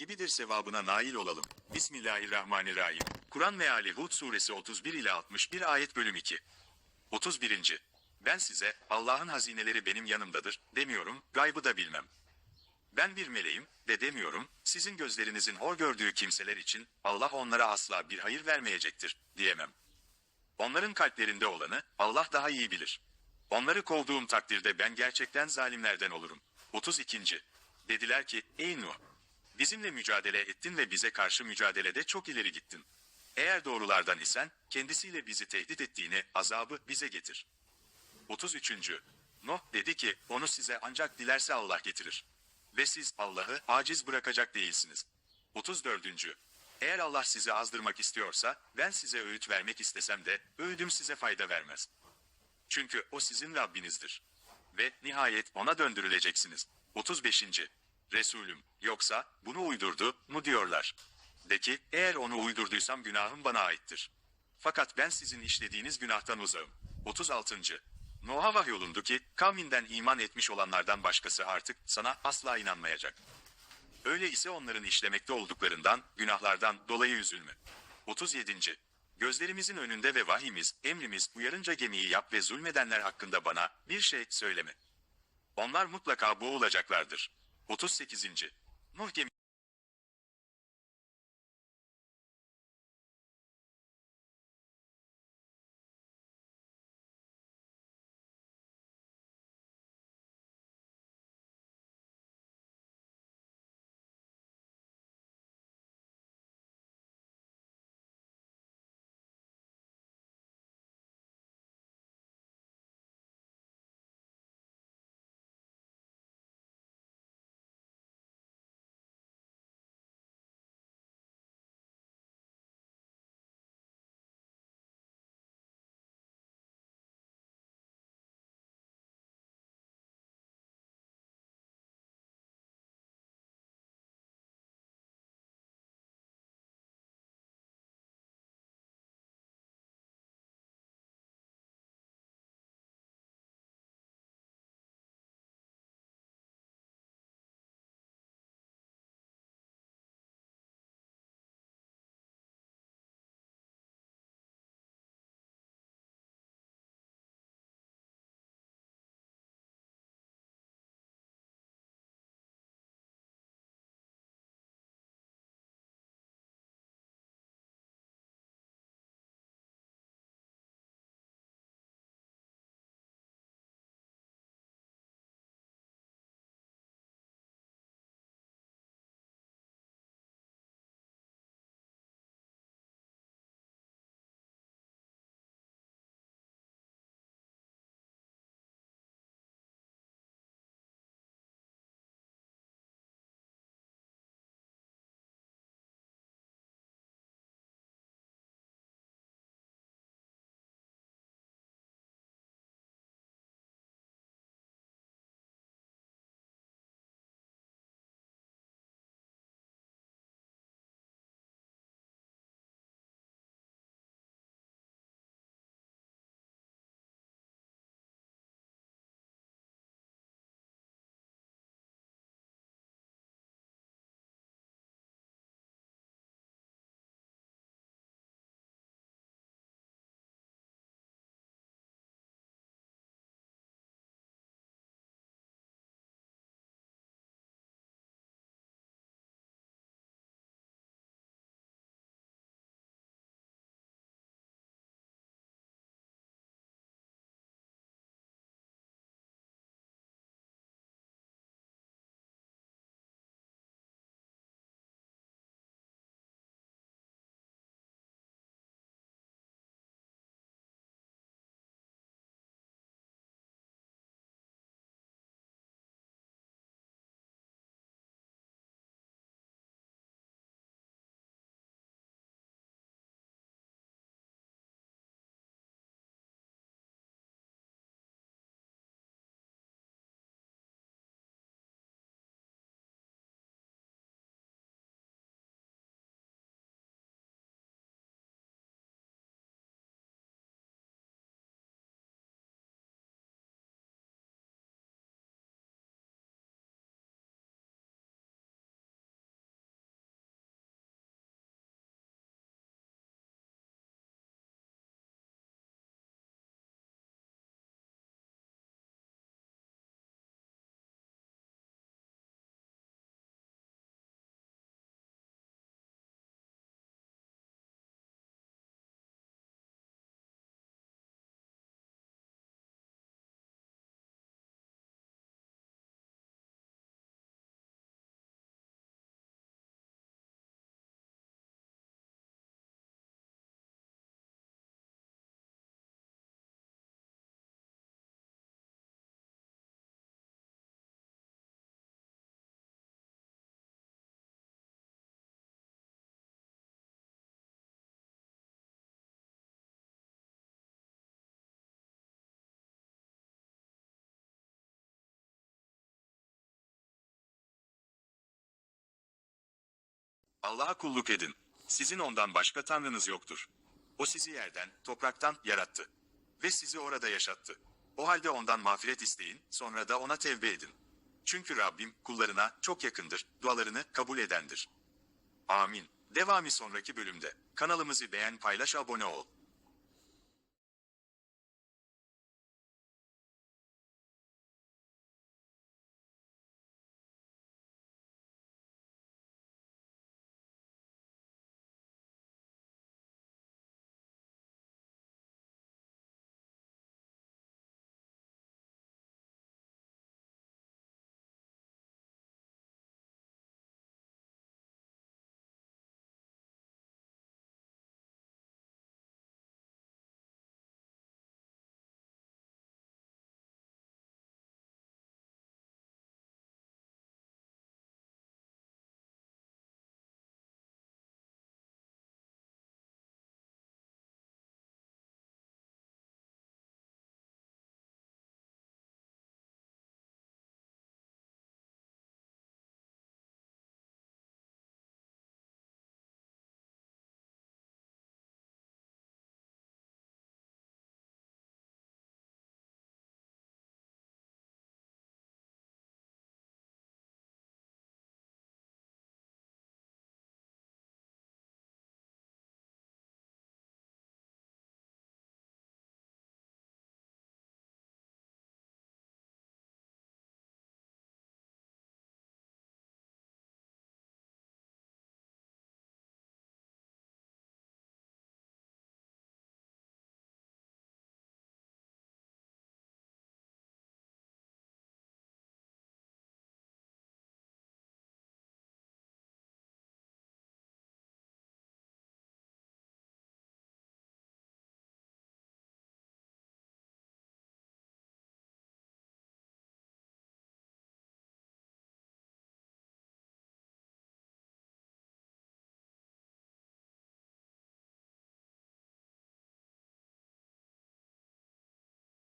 gibidir sevabına nail olalım. Bismillahirrahmanirrahim. Kur'an meali Hud suresi 31 ile 61 ayet bölüm 2. 31. Ben size Allah'ın hazineleri benim yanımdadır demiyorum, gaybı da bilmem. Ben bir meleğim ve demiyorum, sizin gözlerinizin hor gördüğü kimseler için Allah onlara asla bir hayır vermeyecektir diyemem. Onların kalplerinde olanı Allah daha iyi bilir. Onları kovduğum takdirde ben gerçekten zalimlerden olurum. 32. Dediler ki, ey Nuh! Bizimle mücadele ettin ve bize karşı mücadelede çok ileri gittin. Eğer doğrulardan isen, kendisiyle bizi tehdit ettiğini, azabı bize getir. 33. Nuh dedi ki, onu size ancak dilerse Allah getirir. Ve siz Allah'ı aciz bırakacak değilsiniz. 34. Eğer Allah sizi azdırmak istiyorsa, ben size öğüt vermek istesem de, öğüdüm size fayda vermez. Çünkü o sizin Rabbinizdir. Ve nihayet ona döndürüleceksiniz. 35. Resulüm, yoksa bunu uydurdu mu diyorlar. De ki, eğer onu uydurduysam günahım bana aittir. Fakat ben sizin işlediğiniz günahtan uzağım. 36. Nuh'a vahyolundu ki, kavminden iman etmiş olanlardan başkası artık sana asla inanmayacak. Öyle ise onların işlemekte olduklarından, günahlardan dolayı üzülme. 37. Gözlerimizin önünde ve vahimiz, emrimiz uyarınca gemiyi yap ve zulmedenler hakkında bana bir şey söyleme. Onlar mutlaka boğulacaklardır. 38. Nuh Allah'a kulluk edin. Sizin ondan başka tanrınız yoktur. O sizi yerden, topraktan yarattı. Ve sizi orada yaşattı. O halde ondan mağfiret isteyin, sonra da ona tevbe edin. Çünkü Rabbim kullarına çok yakındır, dualarını kabul edendir. Amin. Devamı sonraki bölümde. Kanalımızı beğen, paylaş, abone ol.